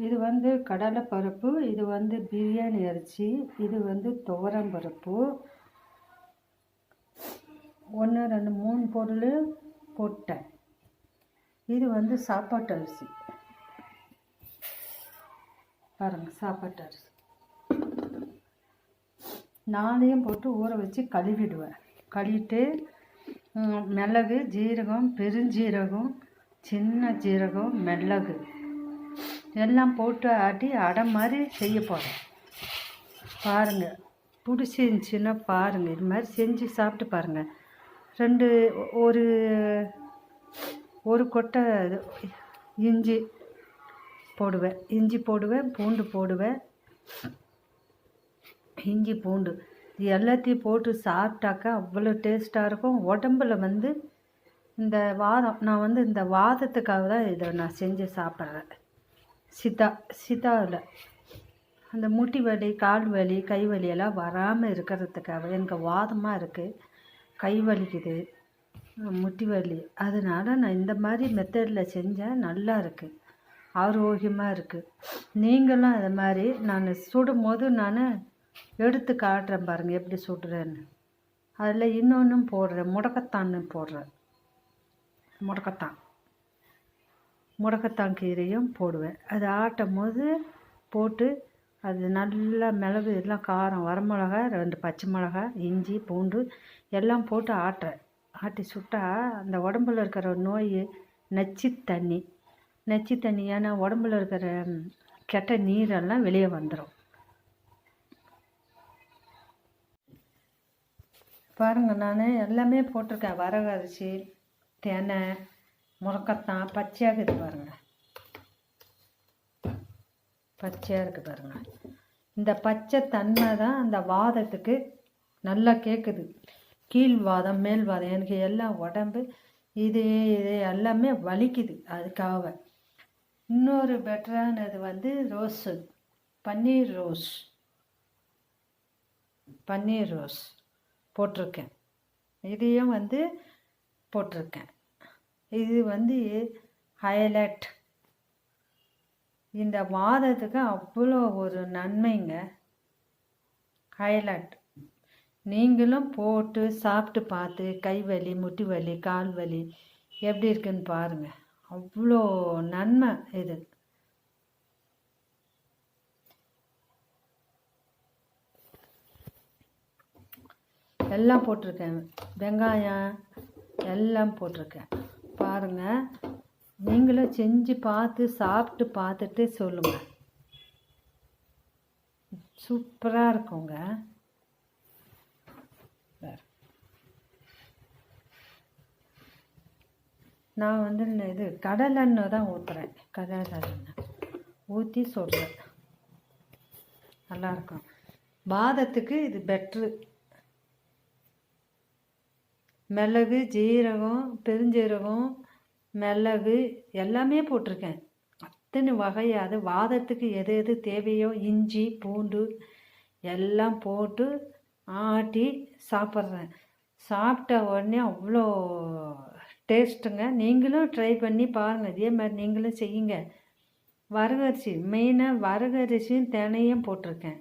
இது வந்து கடலை பருப்பு இது வந்து பிரியாணி அரிசி இது வந்து துவரம் பருப்பு. ஒன்று ரெண்டு மூணு பொருள் போட்டேன். இது வந்து சாப்பாட்டு அரிசி. பாருங்கள் சாப்பாட்டு அரிசி. நாளையும் போட்டு ஊற வச்சு கழுவிடுவேன். கழுவிட்டு மிளகு ஜீரகம் பெருஞ்சீரகம் சின்ன ஜீரகம் மிளகு. எல்லாம் போட்டு ஆட்டி அடை மாதிரி செய்ய போகிறேன் பாருங்கள் பிடிச்சிருந்துச்சின்னா பாருங்கள் இது மாதிரி செஞ்சு சாப்பிட்டு பாருங்கள் ரெண்டு ஒரு ஒரு கொட்டை இது இஞ்சி போடுவேன். இஞ்சி போடுவேன் பூண்டு போடுவேன். இஞ்சி பூண்டு இது எல்லாத்தையும் போட்டு சாப்பிட்டாக்கா அவ்வளோ டேஸ்ட்டாக இருக்கும். உடம்புல வந்து இந்த வாதம் நான் வந்து இந்த வாதத்துக்காக தான் இதை நான் செஞ்சு சாப்பிட்றேன். சித்தா சித்தாவில் அந்த முட்டி வலி கால் வலி கை வலியெல்லாம் வராமல் இருக்கிறதுக்காக எனக்கு வாதமாக இருக்குது கை வலிக்குது. முட்டி வலி. அதனால் நான் இந்த மாதிரி மெத்தடில் செஞ்சேன் நல்லா இருக்குது ஆரோக்கியமாக இருக்குது நீங்களும் அது மாதிரி நான் சுடும் போது நான் எடுத்து காட்டுறேன் பாருங்கள் எப்படி சுடுறேன்னு. அதில் இன்னொன்றும் போடுறேன். முடக்கத்தான்னு போடுறேன். முடக்கத்தான். முடக்கத்தான் கீரையும் போடுவேன். அது ஆட்டும் போது போட்டு அது நல்லா மிளகு எல்லாம் காரம் வரமிளகா ரெண்டு பச்சை மிளகா இஞ்சி பூண்டு எல்லாம் போட்டு ஆட்டுறேன். ஆட்டி சுட்டா அந்த உடம்புல இருக்கிற நோய் நச்சு தண்ணி நச்சு தண்ணி ஏன்னா உடம்புல இருக்கிற கெட்ட நீரெல்லாம் வெளியே வந்துடும் பாருங்கள் நான் எல்லாமே போட்டிருக்கேன். வரகரிசி அரிசி தெனை முடக்கத்தான் பச்சையாக இருக்குது பாருங்கள் பச்சையாக இருக்குது பாருங்கள் இந்த பச்சை தன்மை தான் அந்த வாதத்துக்கு நல்லா கேட்குது கீழ் வாதம் மேல் வாதம். எனக்கு எல்லாம் உடம்பு இது இது எல்லாமே வலிக்குது அதுக்காக. இன்னொரு பெட்டரானது வந்து ரோஸு. பன்னீர் ரோஸ். பன்னீர் ரோஸ் போட்டிருக்கேன். இதையும் வந்து போட்டிருக்கேன். இது வந்து ஹைலைட் இந்த வாதத்துக்கு அவ்வளோ ஒரு நன்மைங்க. ஹைலைட் நீங்களும் போட்டு சாப்பிட்டு பார்த்து கை வலி முட்டி வலி கால் வலி எப்படி இருக்குன்னு பாருங்கள் அவ்வளோ நன்மை இது. எல்லாம் போட்டிருக்கேன். வெங்காயம் எல்லாம் போட்டிருக்கேன். பாருங்கள் நீங்களும் செஞ்சு பார்த்து சாப்பிட்டு பார்த்துட்டு சொல்லுங்கள் சூப்பராக இருக்குங்க. நான் வந்து இது கடலெண்ணெய் தான் ஊற்றுறேன் கடலெண்ணெய் ஊற்றி சொல்கிறேன் நல்லாயிருக்கும் பாதத்துக்கு இது பெட்ரு மிளகு ஜீரகம் பெருஞ்சீரகம் மிளகு எல்லாமே போட்டிருக்கேன். அத்தனை வகை அது வாதத்துக்கு எது எது தேவையோ இஞ்சி பூண்டு எல்லாம் போட்டு ஆட்டி சாப்பிட்றேன். சாப்பிட்ட உடனே அவ்வளோ டேஸ்ட்டுங்க. நீங்களும் ட்ரை பண்ணி பாருங்கள் இதே மாதிரி நீங்களும் செய்யுங்க. வரகரிசி மெயினாக வரகரிசியும் தினையும் போட்டிருக்கேன்.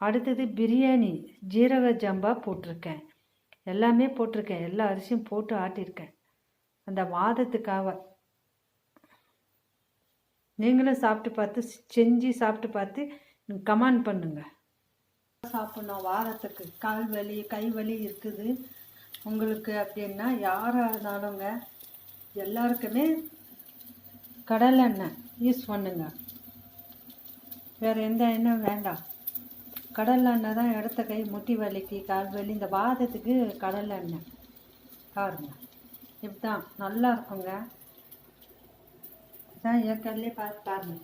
அடுத்தது பிரியாணி ஜீரக ஜம்பா போட்டிருக்கேன். எல்லாமே போட்டிருக்கேன். எல்லா அரிசியும் போட்டு ஆட்டியிருக்கேன். அந்த வாதத்துக்காக. நீங்களும் சாப்பிட்டு பார்த்து செஞ்சு சாப்பிட்டு பார்த்து கமெண்ட் பண்ணுங்க. சாப்பிட்ணும் வாரத்துக்கு. கால் வலி கை வலி இருக்குது. உங்களுக்கு அப்படின்னா யாராக இருந்தாலுங்க எல்லாருக்குமே கடலெண்ணெய் யூஸ் பண்ணுங்க. வேறு எந்த எண்ணெயும் வேண்டாம். கடல் எண்ணெய் தான் இடத்த கை முட்டி வலிக்கு கால் வலி இந்த வாதத்துக்கு கடலெண்ணெய் பாருங்கள் இப்படிதான் நல்லா இருக்குங்க. இதான் இயற்கையிலே பார்த்து பாருங்க.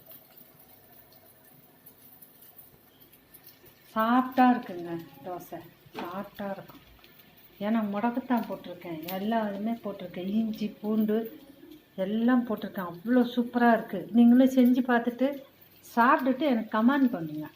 சாஃப்டாக இருக்குங்க தோசை. சாஃப்டாக இருக்கும். ஏன்னா முடக்கத்தான் போட்டிருக்கேன். எல்லா இதுவுமே போட்டிருக்கேன். இஞ்சி பூண்டு எல்லாம் போட்டிருக்கேன். அவ்வளோ சூப்பராக இருக்குது நீங்களும் செஞ்சு பார்த்துட்டு சாப்பிட்டுட்டு எனக்கு கமெண்ட் பண்ணுங்கள்